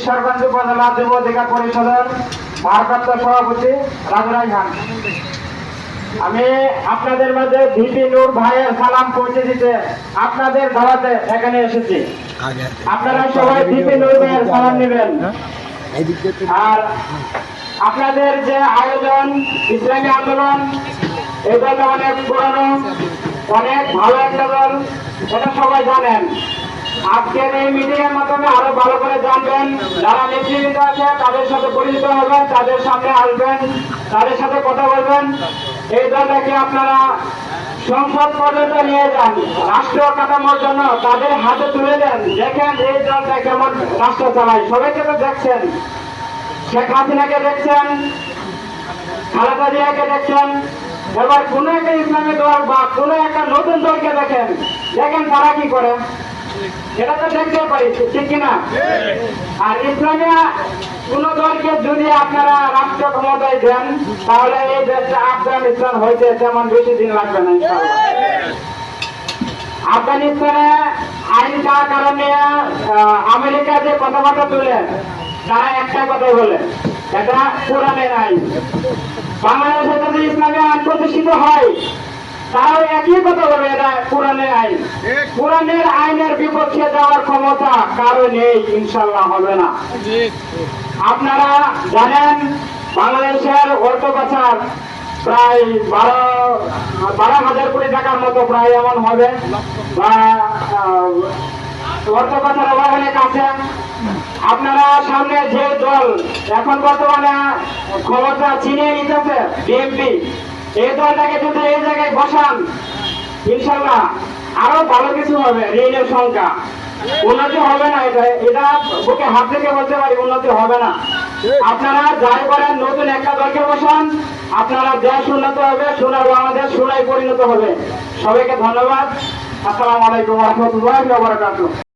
ঈশ্বরগঞ্জ উপজেলা যুব অধিকার পরিষদের ভারপ্রাপ্ত সভাপতি রাজুরাই খান আমি আপনাদের মাঝে ভিপি নূর ভাইয়ের সালাম পৌঁছে দিতে আপনাদের দাওয়াতে এখানে এসেছি। আপনারা সবাই ভিপি নূর ভাইয়ের সালাম নেবেন। আর আপনাদের যে আয়োজন ইসলামী আন্দোলন এটা তো অনেক পুরানো অনেক ভালো একটা দল এটা সবাই জানেন। আজকের এই মিটিংয়ের মাধ্যমে আরও ভালো করে জানবেন, যারা নেতৃবৃন্দ আছে, তাদের সাথে পরিচিত হবেন, তাদের সামনে আসবেন, তাদের সাথে কথা বলবেন। এই দলটাকে আপনারা সংসদ পর্যন্ত নিয়ে যান, রাষ্ট্র কাঠামোর জন্য তাদের হাতে তুলে দেন। দেখেন এই দলটা কেমন রাষ্ট্র চালায়। সবাইকে তো দেখছেন। শেখ হাসিনাকে দেখছেন, খালেদা জিয়াকে দেখছেন। এবার কোন একটা ইসলামী দল বা কোন একটা নতুন দলকে দেখেন। দেখেন তারা কি করে? এটা তো দেখতে পারি ঠিক কিনা? আর ইসলামিয়া, কোন দলকে যদি আপনারা রাষ্ট্র ক্ষমতায় দেন, তাহলে এই দেশটা আফগানিস্তান হইতে তেমন বেশি দিন লাগবে না আফগানিস্তানে আইন কার কারণে আমেরিকা যে কথাবার্তা তুলে, তারা একটা কথা বলে, এটা কোরআনের আইন। বাংলাদেশে যদি ইসলামী আইন প্রতিষ্ঠিত হয় তারাও একই কথা বলবে এটা কোরআনের আইন। কোরআনের আইনের বিপক্ষে যাওয়ার ক্ষমতা কারও নেই ইনশাল্লাহ হবে না। আপনারা জানেন, বাংলাদেশের অর্থ পাচার প্রায় বারো বারো হাজার কোটি টাকার মতো প্রায় এমন হবে। বা অর্থ পাচার অনেক আছে আপনারা সামনে যে দল এখন বর্তমানে ক্ষমতা ছিনিয়ে নিতেছে, বিএনপি এই দলটাকে যদি এই জায়গায় বসান। ইনশাল্লাহ আরও ভালো কিছু হবে ঋণের সংখ্যা। উন্নতি হবে না এটা। এটা বুকে হাত থেকে বলতে পারি উন্নতি হবে না। আপনারা যাই করেন নতুন একটা দলকে বসান। আপনারা দেশ উন্নত হবে, সোনার বাংলাদেশ সোনায় পরিণত হবে। সবাইকে ধন্যবাদ। আসসালামু আলাইকুম রহমতুল্লাহ